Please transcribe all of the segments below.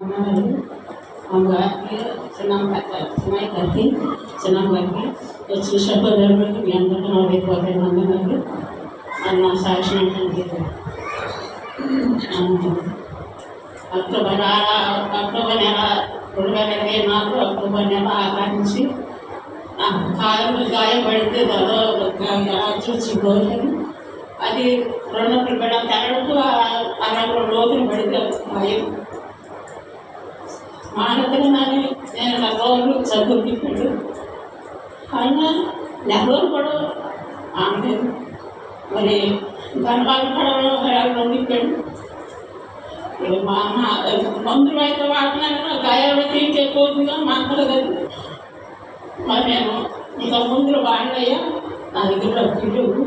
మా గారికి చిన్న చిన్నయ్య చిన్న గారికి వచ్చిన సహోదరులకి మీ అందరికీ నా వేరే వందనాలు అది నా అక్టోబర్ అక్టోబర్ నెల రెండు వేల ఇరవై నాలుగు అక్టోబర్ నెల ఆకారించి నాకు కాలంలో గాయపడితే దాదాపు చూసి గోరుని అది రెండు బిడ్డ తెరడుకు అరవై లోతులు పడితే భయం మానవులని నేను నా చదువుకున్నాడు చదువుకుంటాడు అయినా నెలలు కూడా ఆమె మరి గణపాలు కూడా గాయాలు ఇక మా మందులు అయితే వాడినాను గాయాలు తీరికే కోరుగా మందులు మరి నేను ఇంకా మందులు వాడినయ్యా నా దగ్గర డబ్బులు లేవు.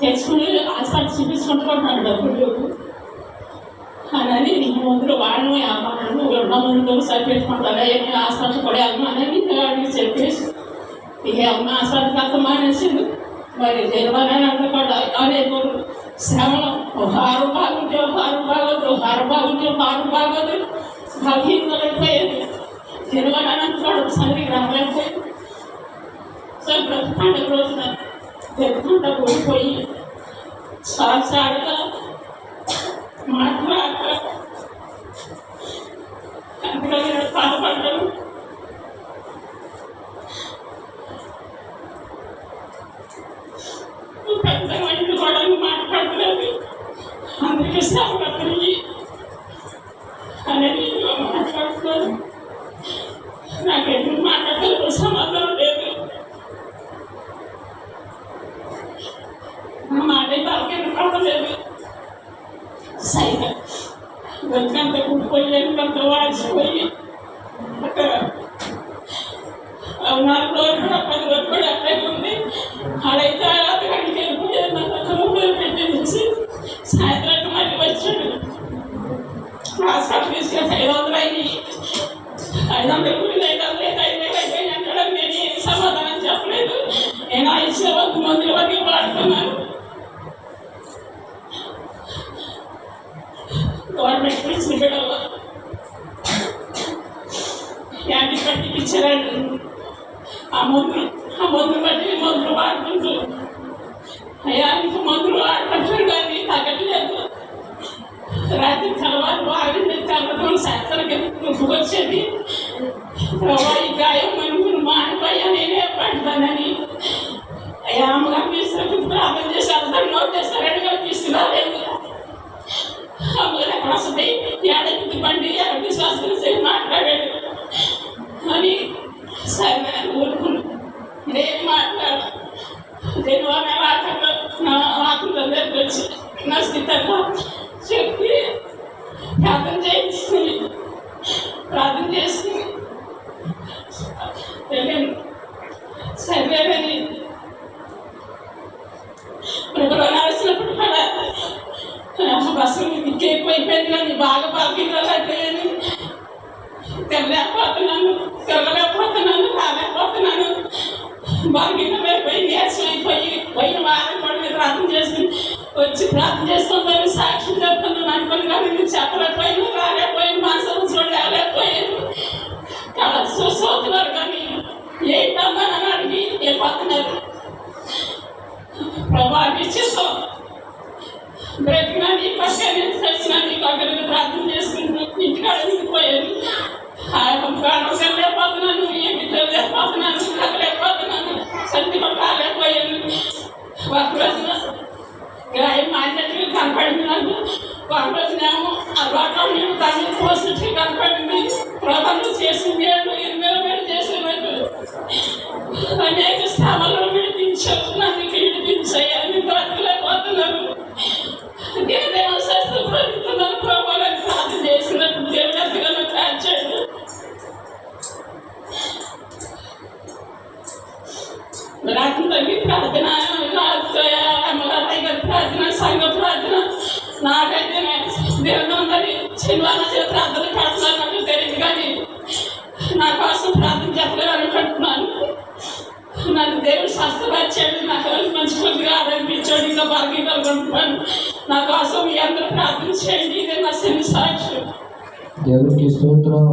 తెచ్చుకుని హాస్పిటల్ చూపించుకుంటున్నాను డబ్బులు खानाने मुगरो वाळनो आमा मुगरना मुगरो सफ़ेद खाताला एक आसपास पडे आमाने मी तगाडी सेफेस हे आमा आसपास का समान असेल बरे जेरवाना नंतर पडा अरे तो श्रावण हार भाग जो हार भाग जो हार भाग जो हार भाग जो भागी नले जेरवाना नंतर संगी रामले ते सब प्रस्थान रोज ना प्रस्थान कोई कोई साथ साथ का मात्र తలకెళ్ళి పడలేదు సైగా వెనకంత కూడిపోయి వెనకంత వాడిపోయి అక్కడ నాలుగు రోజులు కూడా పది రోజులు కూడా అక్కడే ఉంది ఆడైతే అతగాడికి వెళ్ళిపోయాడు నాకు అక్కడ ఊళ్ళో పెట్టేసి మళ్ళీ వచ్చాడు హాస్పిటల్ తీసుకెళ్ళి ఐదు వందలు అయ్యి ఐదు వందలు కూడా ఐదు వందలు అయితే ఐదు వేలు అయిపోయి అంటాడు నేను ఏం సమాధానం చెప్పలేదు. నేను ఐదు వందల వంద వరకు వాడుతున్నాను గవర్నమెంట్ ఇచ్చిన బిడ్డలు ఆ మందులు ఆ మందులు బట్టి మందులు వాడుకుంటూ అయ్యా ఇంక మందులు వాడటం కానీ తగ్గట్లేదు. రాత్రి తర్వాత వాడింది తెల్లవారు శాస్త్రానికి నొప్పి వచ్చేది ప్రభా ఈ గాయం మనుషులు మానిపోయా నేనే పడతానని అయ్యా అమ్మగారు తీసుకుని ప్రార్థన చేసి అందరూ నోట్ చేస్తారని ఏడాది బండి ఎక్కడ శాస్త్రం చేసి మాట్లాడాడు అని సరే నేను ఊరుకున్నాను నేను మాట్లాడ నేను ఆమె రాకుండా నా ఆత్మలో దగ్గర వచ్చి నా స్థితంగా చెప్పి ప్రార్థన చేయించుకుని ప్రార్థన చేసుకుని వెళ్ళాను ఎక్కువైపోయింది కానీ బాగా బాగా అయిపోయాను తెల్లలేకపోతున్నాను తెల్లలేకపోతున్నాను రాలేకపోతున్నాను. బాగా అయిపోయి నీరసం అయిపోయి పోయిన వారం కూడా మీరు ప్రార్థన చేసుకుని వచ్చి ప్రార్థన చేసుకుంటాను సాక్షి చెప్తున్నాను అనుకుని కానీ నేను చెప్పలేకపోయాను రాలేకపోయాను మా సంవత్సరం రాలేకపోయాను కలర్స్ చూస్తున్నారు కానీ ఏంటమ్మా అని అడిగి వెళ్ళిపోతున్నారు. ప్రభా ఇచ్చేస్తాం బ్రతికినా నీ పక్కన చచ్చినా నీకు అక్కడికి ప్రార్థన చేసుకుంటూ ఇంటికాడ ఉండిపోయాను లేకపోతున్నాను ఏమి లేకపోతున్నాను లేకపోతున్నాను రాత్రి తగ్గి ప్రార్థన అమ్మగారి ప్రార్థన సంఘ ప్రార్థన నాకైతే దేవుడు మరి శనివారం చేత ప్రార్థన పెడుతున్నాను నాకు తెలియదు కానీ నా కోసం ప్రార్థన చెప్పలేదు అనుకుంటున్నాను నన్ను దేవుడు స్వస్థపరిచాడు నాకు మంచి కొద్దిగా ఆరంభించాడు ఇంకా బాగా అనుకుంటున్నాను నా కోసం మీ అందరూ ప్రార్థన చేయండి. ఇదే నా శని సాక్షి. దేవునికి స్తోత్రం.